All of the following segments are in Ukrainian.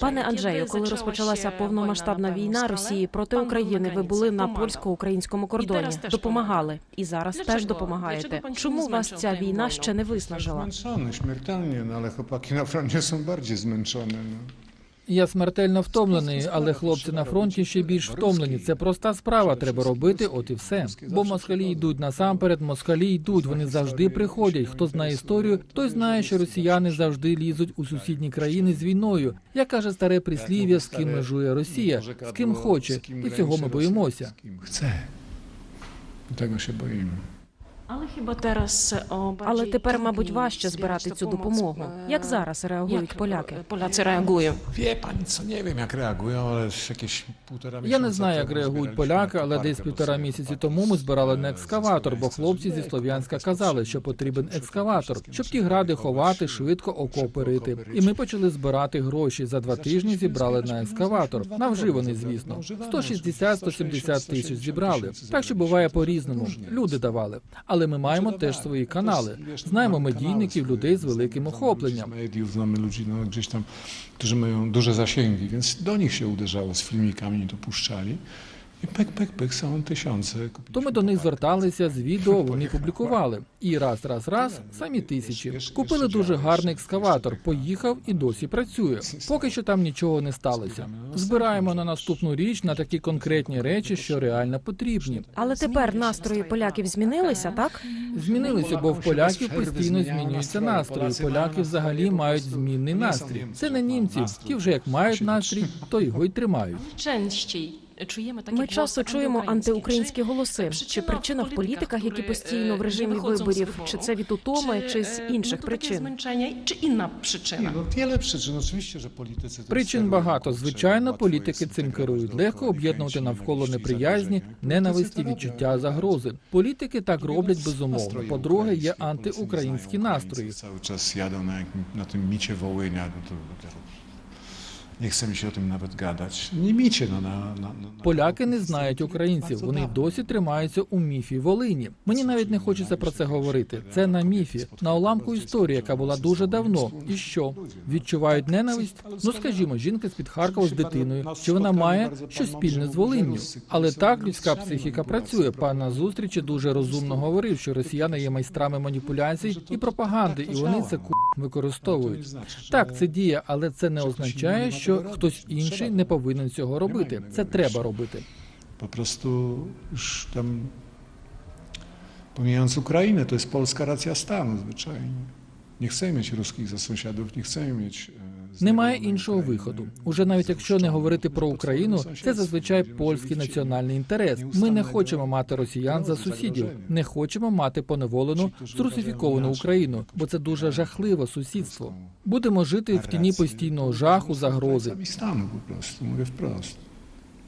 Пане Анджею, коли розпочалася повномасштабна війна Росії проти України, ви були на польсько-українському кордоні, допомагали і зараз теж допомагаєте. Чому вас ця війна ще не виснажила? Zmęczony śmiertelnie, no на фронті na froncie są bardziej zmęczone. No. Я смертельно втомлений, але хлопці на фронті ще більш втомлені. Це проста справа. Треба робити, от і все. Бо москалі йдуть насамперед. Москалі йдуть. Вони завжди приходять. Хто знає історію, той знає, що росіяни завжди лізуть у сусідні країни з війною. Як каже старе прислів'я, з ким межує Росія, з ким хоче, і цього ми боїмося. Chce. I Tego się boimy. Але teraz Але тепер, мабуть, важче збирати цю допомогу. Як зараз реагують поляки? Поляці реагують? Я не знаю, як реагують поляки, але десь півтора місяці тому ми збирали на Е, екскаватор, бо хлопці зі Слов'янська казали, що потрібен екскаватор, щоб ті гради ховати, швидко окоперити. окоперити. І ми почали збирати гроші. За два тижні зібрали на екскаватор. На вживаний, звісно. 160-170 тисяч зібрали. Так що буває по-різному. Люди давали. Але ми маємо теж свої канали. Знаємо медійників, людей з великим охопленням. Mediów, znamy ludzi no, gdzieś tam, którzy mają duże zasięgi, więc do nich się uderzało z filmikami, to puszczali. Pyk, są tysiące. То ми до них зверталися з відео, вони публікували. І раз, раз, раз, самі тисячі. Купили дуже гарний екскаватор, поїхав і досі працює. Поки що там нічого не сталося. Збираємо на наступну річ на такі конкретні речі, що реально потрібні. Але тепер настрої поляків змінилися, так? Змінилися, бо в поляків постійно змінюються настрої. Поляки взагалі мають змінний настрій. Це не німці. Ті вже як мають настрій, то його й тримають. Częściej czujemy takie Ми часто чуємо антиукраїнські голоси. Чи причина в політиках, які постійно в режимі виборів, чи це від утоми, чи з інших причин? Зменшення, чи інна причина? Oczywiście, że Причин багато. Звичайно, політики цим керують. Легко об'єднувати навколо неприязні, ненависті, відчуття загрози. Політики так роблять безумовно. nastroje По-друге, є антиукраїнські настрої. Ukraińców, Cały czas jadą na, jakim- na tym micie Wołynia. No to, to, nie chce mi się o tym nawet gadać. Nie na, na na- Поляки не знають українців. Вони досі тримаються у міфі Волині. Мені навіть не хочеться про це говорити. Це на міфі, на уламку історії, яка була дуже давно. І що відчувають ненависть? Ну скажімо, жінка з під Харкова з дитиною. Чи вона має щось спільне з Волинню? Але так людська психіка працює. Пан на зустрічі дуже розумно говорив, що росіяни є майстрами маніпуляцій і пропаганди, і вони це ку використовують. Так, це діє, але це не означає, що хтось інший не повинен цього робити. Це треба робити. Pomijając Ukrainę, to jest polska racja stanu zwyczajnie. Nie chcemy mieć ruskich za sąsiadów, nie chcemy mieć... Немає іншого виходу. Уже навіть якщо не говорити про Україну, це зазвичай польський національний інтерес. Ми не хочемо мати росіян за сусідів, не хочемо мати поневолену зрусифіковану Україну, бо це дуже жахливе сусідство. Будемо жити в тіні постійного жаху, загрози.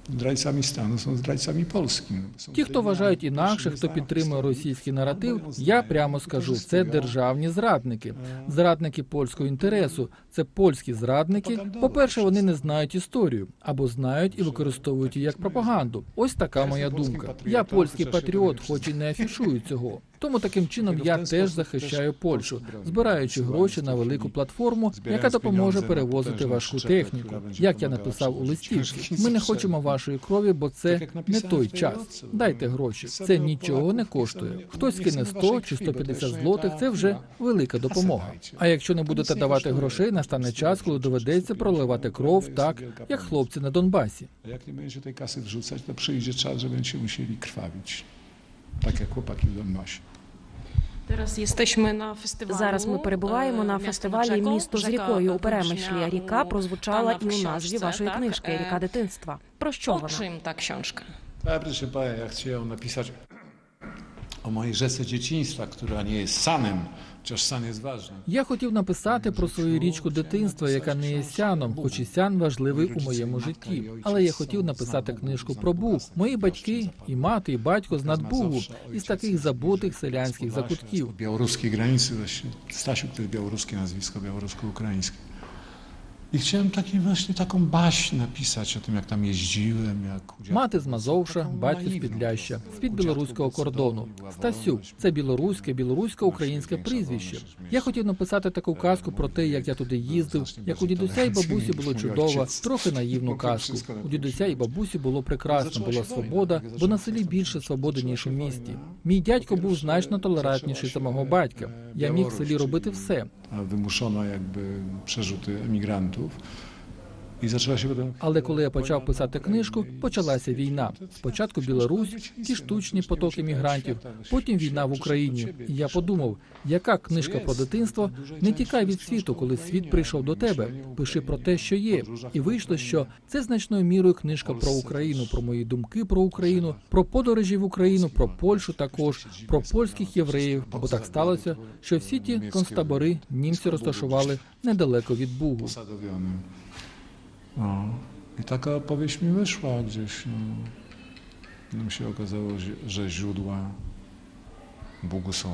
Mówię wprost. Są zdrajcami Polski. Ті, хто вважають інакше, хто підтримує російський наратив, я прямо скажу, це державні зрадники, зрадники польського інтересу. Це польські зрадники. По-перше, вони не знають історію або знають і використовують її як пропаганду. Ось така моя думка. Я польський патріот, хоч і не афішую цього. Тому таким чином я теж захищаю Польщу, збираючи гроші на велику платформу, яка допоможе перевозити важку техніку. Як я написав у листівці, ми не хочемо вашої крові, бо це не той час. Дайте гроші. Це нічого не коштує. Хтось кине 100 чи 150 злотих. Це вже велика допомога. А якщо не будете давати грошей, настане час, коли доведеться проливати кров, так як хлопці на Донбасі. Nie będziecie tej kasy wrzucać, to przyjdzie czas, że będziecie musieli krwawić. Tak jak chłopaki w Donbasie. Зараз jesteśmy фестивалі. Зараз ми перебуваємо на фестивалі Місто з рікою у перемишлі. Ріка прозвучала і у назві вашої книжки Ріка дитинства. Про що вона? так я proszę pana, ja chciałem napisać o mojej rzece dzieciństwa, która nie jest sanem, chociaż san jest ważny. Я хотів написати про свою річку дитинства, яка не є сяном, хоч і сян важливий у моєму житті. Але я хотів написати книжку про Буг. Мої батьки, і мати, і батько з надбугу, із таких забутих селянських закутків. Właśnie Stasiuk to jest białoruskie nazwisko, białorusko-ukraińskie. I chciałem taki właśnie taką baśń napisać o tym, jak tam jeździłem, jak. Мати з Мазовша, батько з Підляща, з-під білоруського кордону. Стасюк це білоруське, білорусько-українське прізвище. Я хотів написати таку казку про те, як я туди їздив, як у дідуся і бабусі було чудово, трохи наївну казку. У дідуся і бабусі було прекрасно, була свобода, бо на селі більше свободи ніж у місті. Мій дядько був значно толерантніший за мого батька. Я міг в селі робити все. A wymuszono jakby przerzuty Але коли я почав писати книжку, почалася війна. Спочатку Білорусь, ті штучні потоки мігрантів, потім війна в Україні. І я подумав, яка книжка про дитинство не тікай від світу, коли світ прийшов до тебе. Пиши про те, що є. І вийшло, що це значною мірою книжка про Україну, про мої думки про Україну, про подорожі в Україну, про Польщу також, про польських євреїв. Бо так сталося, що всі ті концтабори німці розташували недалеко від Бугу. No. I taka opowieść mi wyszła gdzieś. No. Się okazało, że- źródła Bugu są.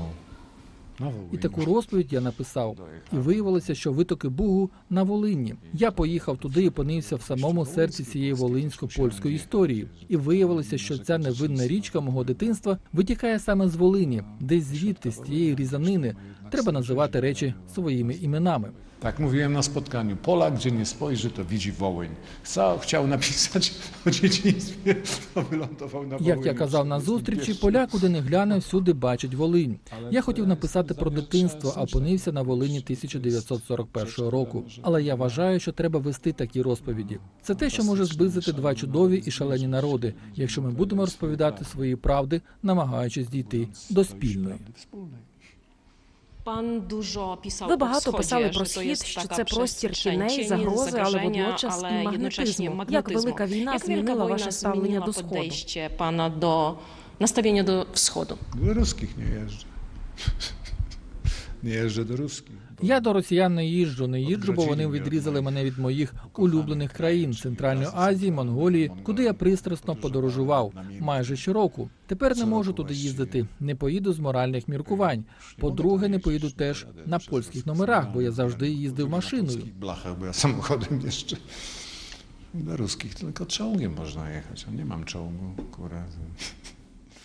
І таку розповідь я написав. І виявилося, що витоки Бугу на Волині. Я поїхав туди і опинився в самому серці цієї волинсько-польської історії. І виявилося, що ця невинна річка мого дитинства витікає саме з Волині, десь звідти, з тієї різанини. Треба називати речі своїми іменами. Tak mówiłem na spotkaniu. Polak, gdzie nie spojrzy, to widzi Wołyń. Co chciał napisać o dzieciństwie, to wylądował na Wołyniu. Як я казав на зустрічі, поляк, куди не гляне, всюди бачить Волинь. Я хотів написати про дитинство, а опинився на Волині 1941 року. Але я вважаю, що треба вести такі розповіді. Це те, що може зблизити два чудові і шалені народи, якщо ми будемо розповідати свої правди, намагаючись дійти до спільної. Pan dużo pisał Ви багато писали про to схід, що це простір тіней, загрози, але водночас ale і магнетизму. Як велика війна змінила ваше ставлення до сходу? podejście pana do nastawienia do wschodu? Bo- Я до росіян не їжджу, не їжджу, бо вони відрізали мене від моїх улюблених країн Центральної Азії, Монголії, куди я пристрасно подорожував майже щороку. Тепер не можу туди їздити. Не поїду з моральних міркувань. По-друге, не поїду теж на польських номерах, бо я завжди їздив машиною. polskich blachach, bo ja samochodem jeszcze. Do ruskich tylko czołgiem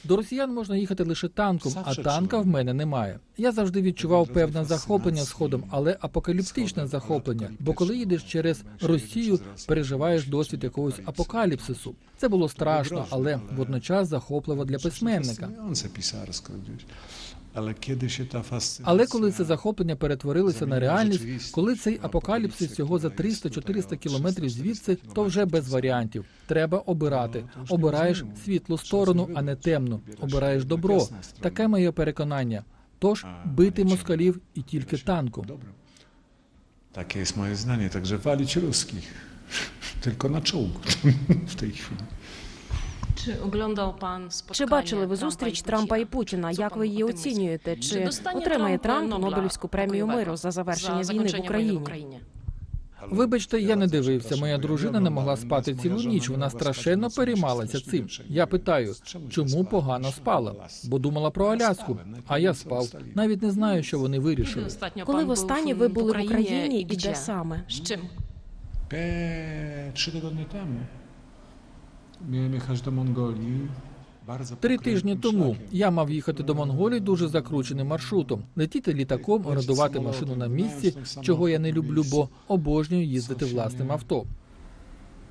До росіян можна їхати лише танком, а танка в мене немає. Я завжди відчував певне захоплення сходом, але апокаліптичне захоплення. Бо коли їдеш через Росію, переживаєш досвід якогось апокаліпсису. Це було страшно, але водночас захопливо для письменника. Але коли це захоплення перетворилося на реальність, коли цей апокаліпсис всього за 300-400 кілометрів звідси, то вже без варіантів. Треба обирати. Обираєш світлу сторону, а не темну. Обираєш добро. Таке моє переконання. Тож бити москалів і тільки танком. Dobra. Takie jest moje zdanie, także walić ruskich. Tylko na czołgu w tej Czy oglądał pan Чи бачили ви зустріч Трампа і Путіна? Як ви її оцінюєте? Чи отримає Трамп Нобелівську премію миру за завершення війни в Україні? Вибачте, я не дивився. Моя дружина не могла спати цілу ніч. Вона страшенно переймалася цим. Я питаю, чому погано спала? Бо думала про Аляску. А я спав. Навіть не знаю, що вони вирішили. Коли востаннє ви були в Україні і де саме? Z czym? Eee, trzy tygodnie temu miałem jechać do Mongolii. Три тижні тому я мав їхати до Монголії дуже закрученим маршрутом, летіти літаком, орендувати машину на місці, чого я не люблю, бо обожнюю їздити власним авто.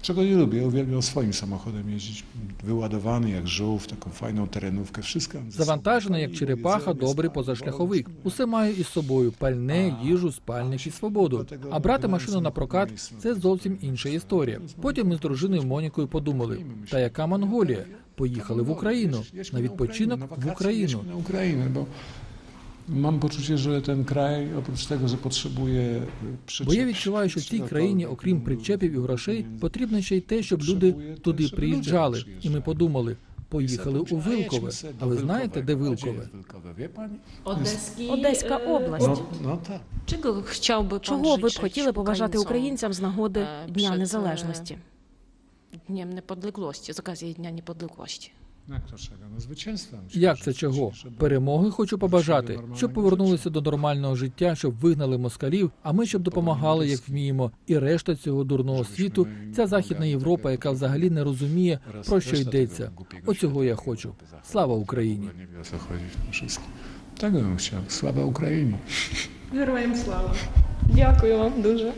Czego nie lubię, uwielbiam swoim samochodem jeździć, wyładowany jak żółw, taką fajną terenówkę, wszystko. Завантажений як черепаха, добрий позашляховик. Усе маю із собою: пальне, їжу, спальник і свободу. А брати машину на прокат це зовсім інша історія. Потім ми з дружиною Монікою подумали: та яка Монголія? Поїхали в Україну на відпочинок na в Україну. Mam poczucie, że ten kraj, oprócz tego, że potrzebuje Бо я відчуваю, що в цій країні, окрім причепів і грошей, потрібно ще й те, щоб люди туди приїжджали. І ми подумали, поїхали у Вилкове. А ви знаєте, де Вилкове? Wie Одеська e, область. No tak. Czego chciałby pan Чого ви б хотіли побажати українцям з нагоди е, Дня przed, Незалежності? Dniem Niepodległości, z okazji Dnia Niepodległości? Jak to czego? No zwycięstwa. Myślę, Як це чого? Перемоги хочу побажати, щоб повернулися до нормального життя, щоб вигнали москалів. А ми щоб допомагали, як вміємо. І решта цього дурного світу, ця західна Європа, яка взагалі не розуміє про що йдеться. Оцього я хочу. Слава Україні! chciał. Sława Ukrainie. Героям слава. Дякую вам дуже.